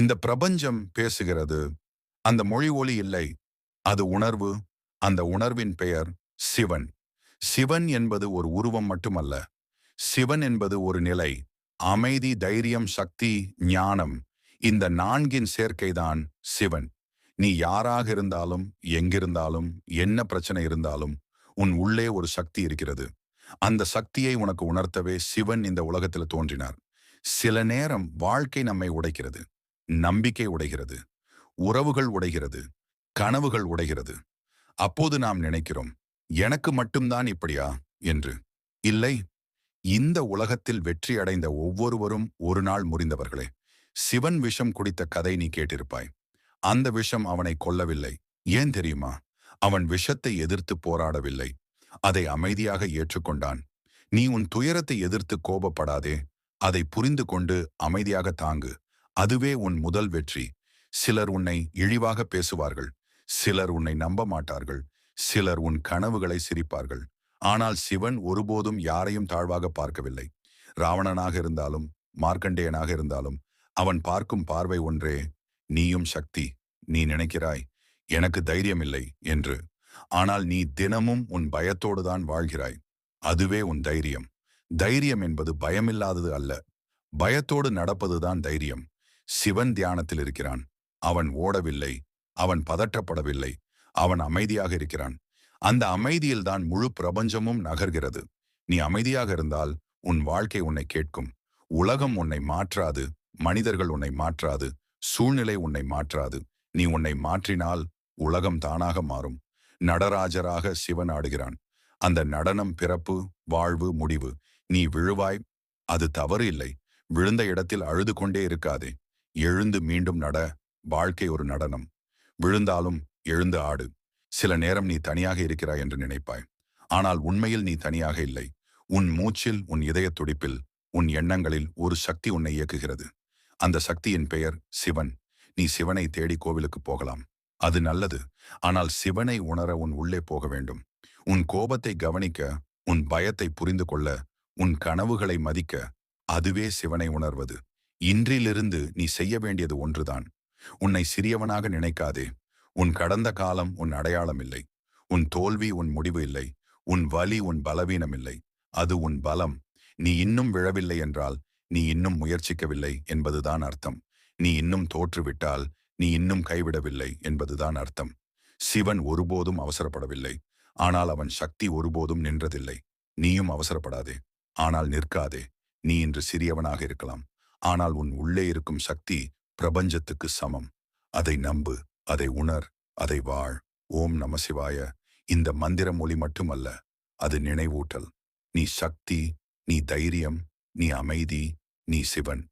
இந்த பிரபஞ்சம் பேசுகிறது. அந்த மொழி ஒளி இல்லை. அது உணர்வு. அந்த உணர்வின் பெயர் சிவன். சிவன் என்பது ஒரு உருவம் மட்டுமல்ல. சிவன் என்பது ஒரு நிலை. அமைதி தைரியம் சக்தி ஞானம். இந்த நான்கின் சேர்க்கைதான் சிவன். நீ யாராக இருந்தாலும் எங்கிருந்தாலும் என்ன பிரச்சனை இருந்தாலும் உன் உள்ளே ஒரு சக்தி இருக்கிறது. அந்த சக்தியை உனக்கு உணர்த்தவே சிவன் இந்த உலகத்தில் தோன்றினார். சில நேரம் வாழ்க்கை நம்மை உடைக்கிறது. நம்பிக்கை உடைகிறது உறவுகள் உடைகிறது கனவுகள் உடைகிறது. அப்போது நாம் நினைக்கிறோம் எனக்கு மட்டும்தான் இப்படியா? என்று. இல்லை இந்த உலகத்தில் வெற்றி அடைந்த ஒவ்வொருவரும் ஒரு நாள் முறிந்தவர்களே. சிவன் விஷம் குடித்த கதை நீ கேட்டிருப்பாய். அந்த விஷம் அவனை கொல்லவில்லை. ஏன் தெரியுமா? அவன் விஷத்தை எதிர்த்து போராடவில்லை. அதை அமைதியாக ஏற்றுக்கொண்டான். நீ உன் துயரத்தை எதிர்த்து கோபப்படாதே. அதை புரிந்து கொண்டு அமைதியாக தாங்கு. அதுவே உன் முதல் வெற்றி. சிலர் உன்னை இழிவாக பேசுவார்கள் சிலர் உன்னை நம்ப மாட்டார்கள் சிலர் உன் கனவுகளை சிரிப்பார்கள். ஆனால் சிவன் ஒருபோதும் யாரையும் தாழ்வாக பார்க்கவில்லை. ராவணனாக இருந்தாலும் மார்க்கண்டேயனாக இருந்தாலும் அவன் பார்க்கும் பார்வை ஒன்றே நீயும் சக்தி நீ நினைக்கிறாய் எனக்கு தைரியம் இல்லை என்று. ஆனால் நீ தினமும் உன் பயத்தோடு தான் வாழ்கிறாய். அதுவே உன் தைரியம். தைரியம் என்பது பயமில்லாதது அல்ல. பயத்தோடு நடப்பதுதான் தைரியம். சிவன் தியானத்தில் இருக்கிறான். அவன் ஓடவில்லை அவன் பதற்றப்படவில்லை அவன் அமைதியாக இருக்கிறான். அந்த அமைதியில்தான் முழு பிரபஞ்சமும் நகர்கிறது. நீ அமைதியாக இருந்தால் உன் வாழ்க்கை உன்னை கேட்கும். உலகம் உன்னை மாற்றாது மனிதர்கள் உன்னை மாற்றாது சூழ்நிலை உன்னை மாற்றாது. நீ உன்னை மாற்றினால் உலகம் தானாக மாறும். நடராஜராக சிவன் ஆடுகிறான். அந்த நடனம் பிறப்பு வாழ்வு முடிவு. நீ விழுவாய் அது தவறு இல்லை. விழுந்த இடத்தில் அழுது கொண்டே இருக்காதே. எழுந்து மீண்டும் நட வாழ்க்கை ஒரு நடனம். விழுந்தாலும் எழுந்து ஆடு. சில நேரம் நீ தனியாக இருக்கிறாய் என்று நினைப்பாய். ஆனால் உண்மையில் நீ தனியாக இல்லை. உன் மூச்சில் உன் இதய துடிப்பில் உன் எண்ணங்களில் ஒரு சக்தி உன்னை இயக்குகிறது. அந்த சக்தியின் பெயர் சிவன். நீ சிவனை தேடி கோவிலுக்கு போகலாம். அது நல்லது. ஆனால் சிவனை உணர உன் உள்ளே போக வேண்டும். உன் கோபத்தை கவனிக்க உன் பயத்தை புரிந்து கொள்ள உன் கனவுகளை மதிக்க அதுவே சிவனை உணர்வது. இன்றிலிருந்து நீ செய்ய வேண்டியது ஒன்றுதான். உன்னை சிறியவனாக நினைக்காதே. உன் கடந்த காலம் உன் அடையாளம் இல்லை. உன் தோல்வி உன் முடிவு இல்லை. உன் வலி உன் பலவீனம் இல்லை. அது உன் பலம். நீ இன்னும் விழவில்லை என்றால் நீ இன்னும் முயற்சிக்கவில்லை என்பதுதான் அர்த்தம். நீ இன்னும் தோற்றுவிட்டால் நீ இன்னும் கைவிடவில்லை என்பதுதான் அர்த்தம். சிவன் ஒருபோதும் அவசரப்படவில்லை. ஆனால் அவன் சக்தி ஒருபோதும் நின்றதில்லை. நீயும் அவசரப்படாதே. ஆனால் நிற்காதே. நீ இன்று சிறியவனாக இருக்கலாம். ஆனால் உன் உள்ளே இருக்கும் சக்தி பிரபஞ்சத்துக்கு சமம். அதை நம்பு அதை உணர் அதை வாழ். ஓம் நமசிவாய இந்த மந்திர மொழி மட்டுமல்ல அது நினைவூட்டல். நீ சக்தி நீ தைரியம் நீ அமைதி நீ சிவன்.